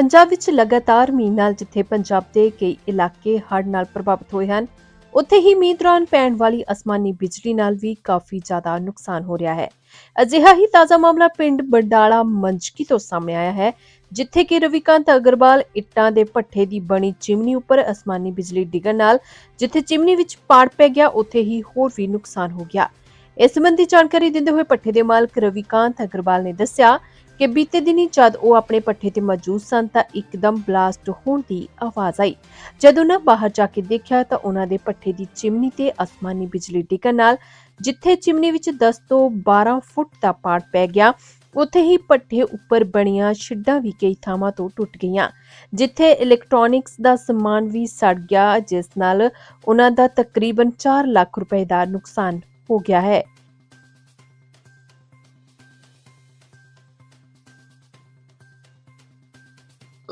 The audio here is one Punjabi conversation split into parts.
ਪੰਜਾਬ ਵਿੱਚ ਲਗਾਤਾਰ ਮੀਂਹ ਨਾਲ ਜਿੱਥੇ ਪੰਜਾਬ ਦੇ ਕਈ ਇਲਾਕੇ ਹੜ੍ਹ ਨਾਲ ਪ੍ਰਭਾਵਿਤ ਹੋਏ ਹਨ, ਉੱਥੇ ਹੀ ਮੀਂਹ ਦੌਰਾਨ ਪੈਣ ਵਾਲੀ ਅਸਮਾਨੀ ਬਿਜਲੀ ਨਾਲ ਵੀ ਕਾਫੀ ਜ਼ਿਆਦਾ ਨੁਕਸਾਨ ਹੋ ਰਿਹਾ ਹੈ। ਅਜਿਹਾ ਹੀ ਤਾਜ਼ਾ ਮਾਮਲਾ ਪਿੰਡ ਬੰਡਾਲਾ ਮੰਜਕੀ ਤੋਂ ਸਾਹਮਣੇ ਆਇਆ ਹੈ, ਜਿੱਥੇ ਕਿ ਰਵੀਕਾਂਤ ਅਗਰਵਾਲ ਇੱਟਾਂ ਦੇ ਭੱਠੇ ਦੀ ਬਣੀ ਚਿਮਨੀ ਉੱਪਰ ਅਸਮਾਨੀ ਬਿਜਲੀ ਡਿੱਗਣ ਨਾਲ ਜਿੱਥੇ ਚਿਮਨੀ ਵਿੱਚ ਪਾੜ ਪੈ ਗਿਆ, ਉੱਥੇ ਹੀ ਹੋਰ ਵੀ ਨੁਕਸਾਨ ਹੋ ਗਿਆ। ਇਸ ਸੰਬੰਧੀ ਜਾਣਕਾਰੀ ਦਿੰਦੇ ਹੋਏ ਭੱਠੇ ਦੇ ਮਾਲਕ ਰਵੀਕਾਂਤ ਅਗਰਵਾਲ ਨੇ ਦੱਸਿਆ ਕਿ ਬੀਤੇ ਦਿਨੀ ਜਦ ਉਹ ਆਪਣੇ ਪੱਠੇ ਤੇ ਮੌਜੂਦ ਸਨ ਤਾਂ ਇੱਕਦਮ ਬਲਾਸਟ ਹੋਣ ਦੀ ਆਵਾਜ਼ ਆਈ। ਜਦ ਉਹਨਾਂ ਬਾਹਰ ਜਾ ਕੇ ਦੇਖਿਆ ਤਾਂ ਉਹਨਾਂ ਦੇ ਪੱਠੇ ਦੀ ਚਿਮਨੀ ਤੇ ਅਸਮਾਨੀ ਬਿਜਲੀ ਡਿੱਗਣ ਨਾਲ ਜਿੱਥੇ ਚਿਮਨੀ ਵਿੱਚ 10 ਤੋਂ 12 ਫੁੱਟ ਦਾ ਪਾੜ ਪੈ ਗਿਆ, ਉੱਥੇ ਹੀ ਪੱਠੇ ਉੱਪਰ ਬਣੀਆਂ ਛਿੱਡਾਂ ਵੀ ਕਈ ਥਾਵਾਂ ਤੋਂ ਟੁੱਟ ਗਈਆਂ, ਜਿੱਥੇ ਇਲੈਕਟ੍ਰੋਨਿਕਸ ਦਾ ਸਮਾਨ ਵੀ ਸੜ ਗਿਆ, ਜਿਸ ਨਾਲ ਉਹਨਾਂ ਦਾ ਤਕਰੀਬਨ 4 ਲੱਖ ਰੁਪਏ ਦਾ ਨੁਕਸਾਨ ਹੋ ਗਿਆ ਹੈ।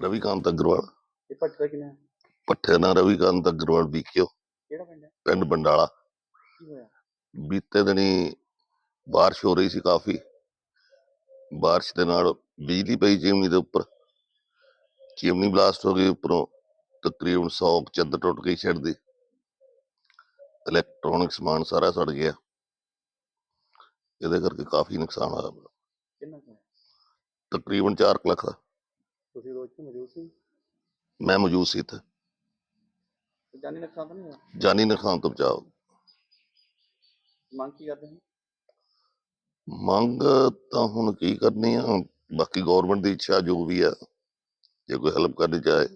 ਰਵੀਕਾਂਤ ਅਗਰਵਾਲ। ਇਹ ਭੱਟ ਕਿੰਨਾ? ਪੱਠੇ ਨਾਲ ਰਵੀਕਾਂਤ ਅਗਰਵਾਲ ਵਿਖਿਓ ਕਿਹੜਾ ਪਿੰਡ ਹੈ? ਪਿੰਡ ਬੰਡਾਲਾ। ਕੀ ਹੋਇਆ? ਬੀਤੇ ਦਿਨੀ ਬਾਰਿਸ਼ ਹੋ ਰਹੀ ਸੀ ਕਾਫੀ। ਬਾਰਿਸ਼ ਦੇ ਨਾਲ ਬਿਜਲੀ ਪਈ ਚਿਮਨੀ ਦੇ ਉੱਪਰ। ਚਿਮਨੀ ਬਲਾਸਟ ਹੋ ਗਈ ਉੱਪਰੋਂ। ਤਕਰੀਬਨ 100 ਚੰਦ ਟੁੱਟ ਗਈ ਛੱਡ ਦੀ। ਇਲੈਕਟ੍ਰੋਨਿਕ ਸਮਾਨ ਸਾਰਾ ਸੜ ਗਿਆ। ਇਹਦੇ ਕਰਕੇ ਕਾਫੀ ਨੁਕਸਾਨ ਹੋਇਆ। ਕਿੰਨਾ ਕੁ ਹੋਇਆ? ਤਕਰੀਬਨ 4 ਲੱਖ ਦਾ। ਤੋਂ ਮੌਜੂਦ ਸੀ? ਮੈਂ ਮੌਜੂਦ ਸੀ ਇੱਥੇ। ਜਾਨੀ ਨੁਕਸਾਨ ਤਾਂ ਨਹੀਂ ਹੋਇਆ? ਜਾਨੀ ਨੁਕਸਾਨ ਤੋਂ ਬਚਾਓ। ਮੰਗ ਕੀ ਕਰਦੇ ਹੋ? ਮੰਗ ਤਾਂ ਹੁਣ ਕੀ ਕਰਨੀ ਆ? ਬਾਕੀ ਗਵਰਨਮੈਂਟ ਦੀ ਇੱਛਾ ਜੋ ਵੀ ਆ ਜੇ ਕੋਈ ਹੈਲਪ ਕਰਨੀ ਚਾਹੇ।